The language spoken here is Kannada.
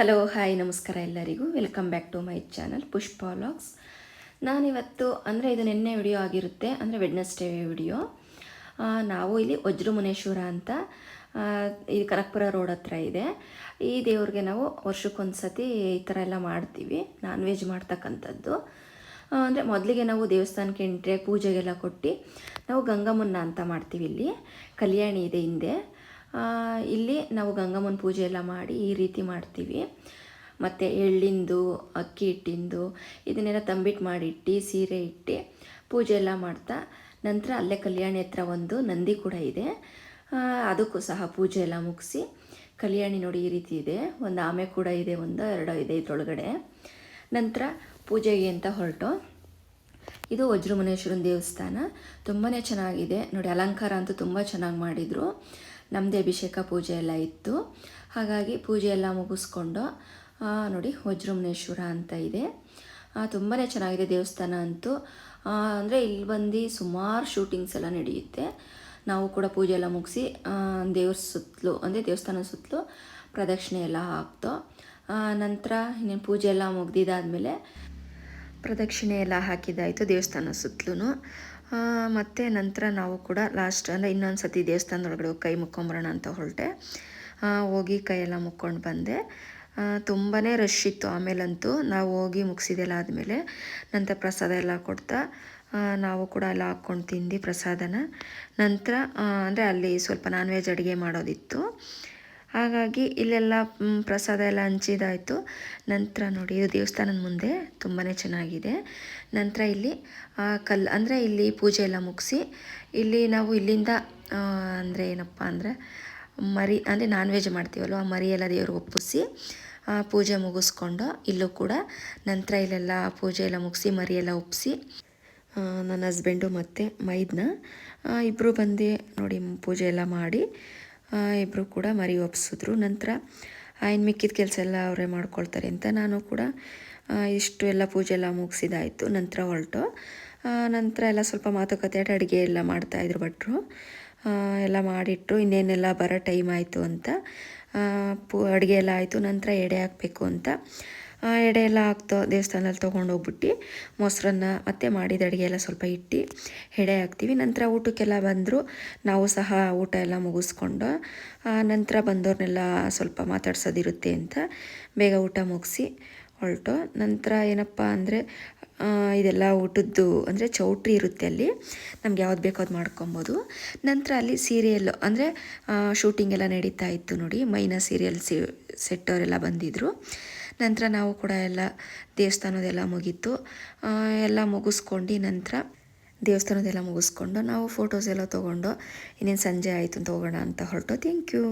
ಹಲೋ ಹಾಯ್ ನಮಸ್ಕಾರ ಎಲ್ಲರಿಗೂ. Welcome back to my channel Pushpa vlogs ನಾನಿವತ್ತು, ಅಂದರೆ ಇದು ನಿನ್ನೆ ವಿಡಿಯೋ ಆಗಿರುತ್ತೆ, ಅಂದರೆ ವೆಡ್ನೆಸ್ಡೇ ವಿಡಿಯೋ ನಾವು ಇಲ್ಲಿ ವಜ್ರಮುನೇಶ್ವರ ಅಂತ ಈ ಕನಕಪುರ ರೋಡ್ ಹತ್ರ ಇದೆ. ಈ ದೇವ್ರಿಗೆ ನಾವು ವರ್ಷಕ್ಕೊಂದ್ಸತಿ ಈ ಥರ ಎಲ್ಲ ಮಾಡ್ತೀವಿ ನಾನ್ ವೆಜ್ ಮಾಡ್ತಕ್ಕಂಥದ್ದು ಅಂದರೆ ಮೊದಲಿಗೆ ನಾವು ದೇವಸ್ಥಾನಕ್ಕೆ ಎಂಟ್ರೆ ಪೂಜೆಗೆಲ್ಲ ಕೊಟ್ಟು ನಾವು ಗಂಗಮ್ಮನ್ನ ಅಂತ ಮಾಡ್ತೀವಿ ಇಲ್ಲಿ. ಕಲ್ಯಾಣಿ ಇದೆ ಹಿಂದೆ. ಇಲ್ಲಿ ನಾವು ಗಂಗಮ್ಮನ ಪೂಜೆ ಎಲ್ಲ ಮಾಡಿ ಈ ರೀತಿ ಮಾಡ್ತೀವಿ. ಮತ್ತು ಎಳ್ಳಿಂದು, ಅಕ್ಕಿ ಹಿಟ್ಟಿಂದು, ಇದನ್ನೆಲ್ಲ ತಂಬಿಟ್ಟು ಮಾಡಿಟ್ಟು, ಸೀರೆ ಇಟ್ಟು ಪೂಜೆ ಎಲ್ಲ ಮಾಡ್ತಾ ನಂತರ ಅಲ್ಲೇ ಕಲ್ಯಾಣಿ ಹತ್ರ ಒಂದು ನಂದಿ ಕೂಡ ಇದೆ. ಅದಕ್ಕೂ ಸಹ ಪೂಜೆ ಎಲ್ಲ ಮುಗಿಸಿ ಕಲ್ಯಾಣಿ ನೋಡಿ ಈ ರೀತಿ ಇದೆ. ಒಂದು ಆಮೆ ಕೂಡ ಇದೆ, ಒಂದು, ಎರಡೋ ಇದೆ ಇದ್ರೊಳಗಡೆ. ನಂತರ ಪೂಜೆಗೆ ಅಂತ ಹೊರಟು. ಇದು ವಜ್ರಮುನೇಶ್ವರನ ದೇವಸ್ಥಾನ. ತುಂಬಾ ಚೆನ್ನಾಗಿದೆ. ನೋಡಿ ಅಲಂಕಾರ ಅಂತೂ ತುಂಬ ಚೆನ್ನಾಗಿ ಮಾಡಿದರು. ನಮ್ಮದೇ ಅಭಿಷೇಕ ಪೂಜೆ ಎಲ್ಲ ಇತ್ತು. ಹಾಗಾಗಿ ಪೂಜೆ ಎಲ್ಲ ಮುಗಿಸ್ಕೊಂಡು ನೋಡಿ ವಜ್ರಮುನೇಶ್ವರ ಅಂತ ಇದೆ. ತುಂಬಾ ಚೆನ್ನಾಗಿದೆ ದೇವಸ್ಥಾನ ಅಂತೂ. ಅಂದರೆ ಇಲ್ಲಿ ಬಂದು ಸುಮಾರು ಶೂಟಿಂಗ್ಸ್ ಎಲ್ಲ ನಡೆಯುತ್ತೆ. ನಾವು ಕೂಡ ಪೂಜೆ ಎಲ್ಲ ಮುಗಿಸಿ ದೇವ್ರ ಸುತ್ತಲೂ, ಅಂದರೆ ದೇವಸ್ಥಾನ ಸುತ್ತಲೂ ಪ್ರದಕ್ಷಿಣೆ ಎಲ್ಲ ಹಾಕ್ತೋ ನಂತರ ಇನ್ನೇನು ಪೂಜೆ ಎಲ್ಲ ಮುಗ್ದಿದ್ದಾದಮೇಲೆ ಪ್ರದಕ್ಷಿಣೆ ಎಲ್ಲ ಹಾಕಿದ್ದಾಯಿತು ದೇವಸ್ಥಾನ ಸುತ್ತಲೂ ಮತ್ತು ನಂತರ ನಾವು ಕೂಡ ಲಾಸ್ಟ್ ಅಂದರೆ ಇನ್ನೊಂದು ಸತಿ ದೇವಸ್ಥಾನದೊಳಗಡೆ ಕೈ ಮುಕ್ಕೊಂಬರೋಣ ಅಂತ ಹೊರಟೆ. ಹೋಗಿ ಕೈಯೆಲ್ಲ ಮುಕ್ಕೊಂಡು ಬಂದೆ. ತುಂಬಾ ರಶ್ ಇತ್ತು ಆಮೇಲಂತೂ. ನಾವು ಹೋಗಿ ಮುಗಿಸಿದೆಲ್ಲ ಆದಮೇಲೆ ನಂತರ ಪ್ರಸಾದ ಎಲ್ಲ ಕೊಡ್ತಾ ನಾವು ಕೂಡ ಎಲ್ಲ ಹಾಕ್ಕೊಂಡು ತಿಂದು ಪ್ರಸಾದನ. ನಂತರ ಅಂದರೆ ಅಲ್ಲಿ ಸ್ವಲ್ಪ ನಾನ್ ವೆಜ್ ಅಡುಗೆ ಮಾಡೋದಿತ್ತು. ಹಾಗಾಗಿ ಇಲ್ಲೆಲ್ಲ ಪ್ರಸಾದ ಎಲ್ಲ ಹಂಚಿದಾಯಿತು. ನಂತರ ನೋಡಿ, ಇದು ದೇವಸ್ಥಾನದ ಮುಂದೆ ತುಂಬಾ ಚೆನ್ನಾಗಿದೆ. ನಂತರ ಇಲ್ಲಿ ಕಲ್ಲು ಅಂದರೆ ಇಲ್ಲಿ ಪೂಜೆ ಎಲ್ಲ ಮುಗಿಸಿ, ಇಲ್ಲಿ ನಾವು ಇಲ್ಲಿಂದ ಅಂದರೆ ಏನಪ್ಪ ಅಂದರೆ, ಮರಿ, ಅಂದರೆ ನಾನ್ ವೆಜ್ ಮಾಡ್ತೀವಲ್ವ, ಆ ಮರಿ ಎಲ್ಲ ದೇವ್ರಿಗೆ ಒಪ್ಪಿಸಿ ಪೂಜೆ ಮುಗಿಸ್ಕೊಂಡು ಇಲ್ಲೂ ಕೂಡ ನಂತರ ಇಲ್ಲೆಲ್ಲ ಪೂಜೆ ಎಲ್ಲ ಮುಗಿಸಿ, ಮರಿ ಎಲ್ಲ ಒಪ್ಪಿಸಿ ನನ್ನ ಹಸ್ಬೆಂಡು ಮತ್ತು ಮೈದ್ನ ಇಬ್ಬರು ಬಂದು ನೋಡಿ ಪೂಜೆ ಎಲ್ಲ ಮಾಡಿ ಇಬ್ಬರು ಕೂಡ ಮರಿ ಒಪ್ಪಿಸಿದ್ರು ನಂತರ ಇನ್ನು ಮಿಕ್ಕಿದ ಕೆಲಸ ಎಲ್ಲ ಅವರೇ ಮಾಡ್ಕೊಳ್ತಾರೆ ಅಂತ ನಾನು ಕೂಡ ಇಷ್ಟು ಎಲ್ಲ ಪೂಜೆ ಎಲ್ಲ ಮುಗಿಸಿದಾಯಿತು. ನಂತರ ಹೊರಟು. ನಂತರ ಎಲ್ಲ ಸ್ವಲ್ಪ ಮಾತುಕತೆ ಆಟ, ಅಡುಗೆ ಎಲ್ಲ ಮಾಡ್ತಾಯಿದ್ರು ಭಟ್ರು. ಎಲ್ಲ ಮಾಡಿಟ್ರು. ಇನ್ನೇನೆಲ್ಲ ಬರೋ ಟೈಮ್ ಆಯಿತು ಅಂತ. ಪೂ, ಅಡುಗೆ ಎಲ್ಲ ಆಯಿತು. ನಂತರ ಎಡೆ ಹಾಕಬೇಕು ಅಂತ. ಎಡೆ ಎಲ್ಲ ಹಾಕ್ತೋ ದೇವಸ್ಥಾನದಲ್ಲಿ ತೊಗೊಂಡೋಗ್ಬಿಟ್ಟು ಮೊಸರನ್ನ ಮತ್ತು ಮಾಡಿದ ಅಡುಗೆ ಎಲ್ಲ ಸ್ವಲ್ಪ ಇಟ್ಟು ಎಡೆ ಹಾಕ್ತೀವಿ. ನಂತರ ಊಟಕ್ಕೆಲ್ಲ ಬಂದರು, ನಾವು ಸಹ ಊಟ ಎಲ್ಲ ಮುಗಿಸ್ಕೊಂಡು ನಂತರ ಬಂದವ್ರನ್ನೆಲ್ಲ ಸ್ವಲ್ಪ ಮಾತಾಡ್ಸೋದಿರುತ್ತೆ ಅಂತ ಬೇಗ ಊಟ ಮುಗಿಸಿ ಹೊರಟು. ನಂತರ ಏನಪ್ಪ ಅಂದರೆ ಇದೆಲ್ಲ ಊಟದ್ದು ಅಂದರೆ ಚೌಟ್ರಿ ಇರುತ್ತೆ ಅಲ್ಲಿ, ನಮ್ಗೆ ಯಾವ್ದು ಬೇಕೋ ಅದು ಮಾಡ್ಕೊಬೋದು. ನಂತರ ಅಲ್ಲಿ ಸೀರಿಯಲ್ಲು ಅಂದರೆ ಶೂಟಿಂಗ್ ಎಲ್ಲ ನಡೀತಾ ಇತ್ತು ನೋಡಿ, ಮೈನಾ ಸೀರಿಯಲ್ ಸಿ, ಸೆಟ್ಟವರೆಲ್ಲ ಬಂದಿದ್ದರು ನಂತರ ನಾವು ಕೂಡ ಎಲ್ಲ ದೇವಸ್ಥಾನದೆಲ್ಲ ಮುಗೀತು. ಎಲ್ಲ ಮುಗಿಸ್ಕೊಂಡು ನಂತರ ದೇವಸ್ಥಾನದೆಲ್ಲ ಮುಗಿಸ್ಕೊಂಡು ನಾವು ಫೋಟೋಸ್ ಎಲ್ಲ ತೊಗೊಂಡು, ಇನ್ನೇನು ಸಂಜೆ ಆಯಿತು ಅಂತ ಹೋಗೋಣ ಅಂತ ಹೊರಟು. Thank you